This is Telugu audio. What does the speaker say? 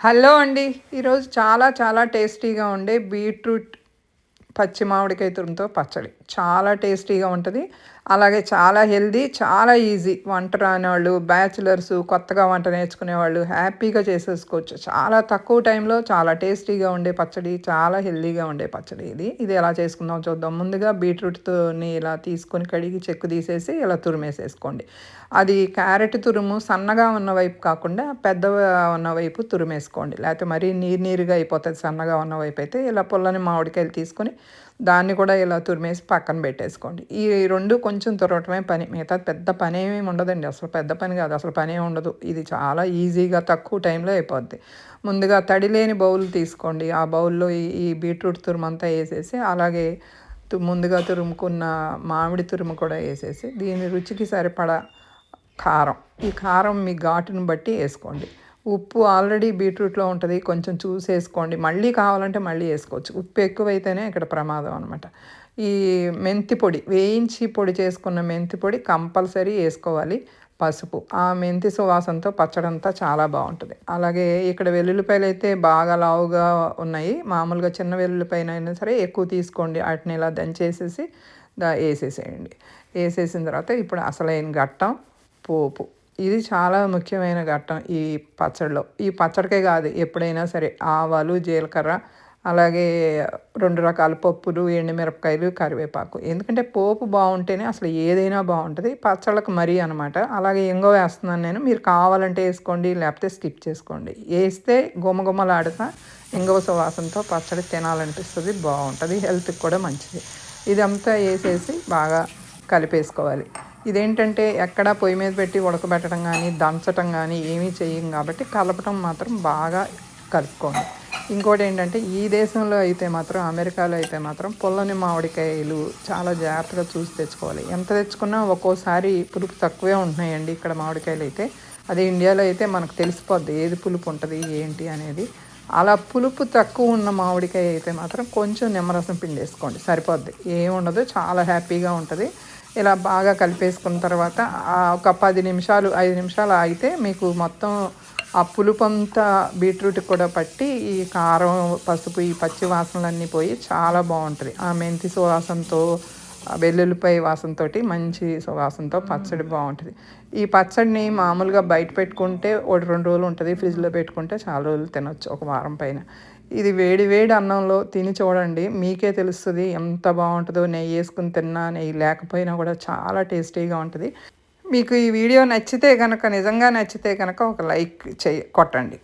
హలో అండి. ఈరోజు చాలా చాలా టేస్టీగా ఉండే బీట్రూట్ పచ్చి మామిడికాయ తురుముతో పచ్చడి. చాలా టేస్టీగా ఉంటుంది. అలాగే చాలా హెల్దీ చాలా ఈజీ వంట రాని వాళ్ళు బ్యాచిలర్స్ కొత్తగా వంట నేర్చుకునే వాళ్ళు హ్యాపీగా చేసేసుకోవచ్చు. చాలా తక్కువ టైంలో చాలా టేస్టీగా ఉండే పచ్చడి చాలా హెల్దీగా ఉండే పచ్చడి ఇది. ఇది ఎలా చేసుకుందాం చూద్దాం. ముందుగా బీట్రూట్తోని ఇలా తీసుకొని కడిగి చెక్కు తీసేసి ఇలా తురిమేసేసుకోండి. అది క్యారెట్ తురుము సన్నగా ఉన్న వైపు కాకుండా పెద్దగా ఉన్న వైపు తురిమేసుకోండి. లేకపోతే మరీ నీరు నీరుగా అయిపోతుంది సన్నగా ఉన్న వైపు అయితే ఇలా పొల్లని మామిడికాయలు తీసుకొని దాన్ని కూడా ఇలా తురిమేసి పక్కన పెట్టేసుకోండి. ఈ రెండు కొంచెం కొంచెం తురవటమే పని. మిగతా పెద్ద పని ఏమీ ఉండదండి అసలు పెద్ద పని కాదు. అసలు పని ఉండదు ఇది చాలా ఈజీగా తక్కువ టైంలో అయిపోద్ది. ముందుగా తడిలేని బౌల్ తీసుకోండి. ఆ బౌల్లో ఈ బీట్రూట్ తురుమంతా వేసేసి అలాగే ముందుగా తురుముకున్న మామిడి తురుము కూడా వేసేసి దీని రుచికి సరిపడా కారం. ఈ కారం మీ ఘాటును బట్టి వేసుకోండి. ఉప్పు ఆల్రెడీ బీట్రూట్లో ఉంటుంది. కొంచెం చూసి వేసుకోండి మళ్ళీ కావాలంటే మళ్ళీ వేసుకోవచ్చు. ఉప్పు ఎక్కువైతేనే ఇక్కడ ప్రమాదం అనమాట ఈ మెంతి పొడి వేయించి పొడి చేసుకున్న మెంతి పొడి కంపల్సరీ వేసుకోవాలి పసుపు. ఆ మెంతి సువాసనతో పచ్చడంతా చాలా బాగుంటుంది. అలాగే ఇక్కడ వెల్లుల్లిపాయలు అయితే బాగా లావుగా ఉన్నాయి. మామూలుగా చిన్న వెల్లుల్లిపాయనైనా అయినా సరే ఎక్కువ తీసుకోండి. వాటిని ఇలా దంచేసేసి దా వేసేసేయండి. వేసేసిన తర్వాత ఇప్పుడు అసలైన ఘట్టం పోపు. ఇది చాలా ముఖ్యమైన ఘట్టం ఈ పచ్చడిలో. ఈ పచ్చడికే కాదు ఎప్పుడైనా సరే ఆవాలు జీలకర్ర అలాగే రెండు రకాల పప్పులు ఎండుమిరపకాయలు కరివేపాకు. ఎందుకంటే పోపు బాగుంటేనే అసలు ఏదైనా బాగుంటుంది. పచ్చళ్ళకు మరీ అనమాట అలాగే ఇంగో వేస్తున్నాను నేను. మీరు కావాలంటే వేసుకోండి లేకపోతే స్కిప్ చేసుకోండి. వేస్తే గుమగుమలాడుతా ఇంగవ సువాసనతో పచ్చడి తినాలనిపిస్తుంది బాగుంటుంది హెల్త్కి కూడా మంచిది. ఇదంతా వేసేసి బాగా కలిపేసుకోవాలి. ఇదేంటంటే ఎక్కడా పొయ్యి మీద పెట్టి ఉడకబెట్టడం కానీ దంచటం కానీ ఏమీ చేయం కాబట్టి కలపటం మాత్రం బాగా కలుపుకోండి. ఇంకోటి ఏంటంటే ఈ దేశంలో అయితే మాత్రం అమెరికాలో అయితే మాత్రం పుల్లని మామిడికాయలు చాలా జాగ్రత్తగా చూసి తెచ్చుకోవాలి. ఎంత తెచ్చుకున్నా ఒక్కోసారి పులుపు తక్కువే ఉంటున్నాయండి ఇక్కడ మామిడికాయలు అయితే. అదే ఇండియాలో అయితే మనకు తెలిసిపోద్ది ఏది పులుపు ఉంటుంది ఏంటి అనేది. అలా పులుపు తక్కువ ఉన్న మామిడికాయ అయితే మాత్రం కొంచెం నిమ్మరసం పిండేసుకోండి సరిపోద్ది. ఏముండదు చాలా హ్యాపీగా ఉంటుంది. ఇలా బాగా కలిపేసుకున్న తర్వాత ఒక పది నిమిషాలు ఐదు నిమిషాలు ఆగితే మీకు మొత్తం ఆ పులుపంతా బీట్రూట్ కూడా పట్టి ఈ కారం పసుపు ఈ పచ్చి వాసనలన్నీ పోయి చాలా బాగుంటుంది. ఆ మెంతి సువాసనతో వెల్లుల్లిపై వాసనతో మంచి సువాసనతో పచ్చడి బాగుంటుంది. ఈ పచ్చడిని మామూలుగా బయట పెట్టుకుంటే ఒకటి రెండు రోజులు ఉంటుంది ఫ్రిడ్జ్లో పెట్టుకుంటే చాలా రోజులు తినొచ్చు ఒక వారం పైన. ఇది వేడి వేడి అన్నంలో తిని చూడండి మీకే తెలుస్తుంది ఎంత బాగుంటుందో నెయ్యి వేసుకుని తిన్నా నెయ్యి లేకపోయినా కూడా చాలా టేస్టీగా ఉంటుంది. మీకు ఈ వీడియో నచ్చితే కనుక నిజంగా నచ్చితే కనుక ఒక లైక్ చేయ కొట్టండి.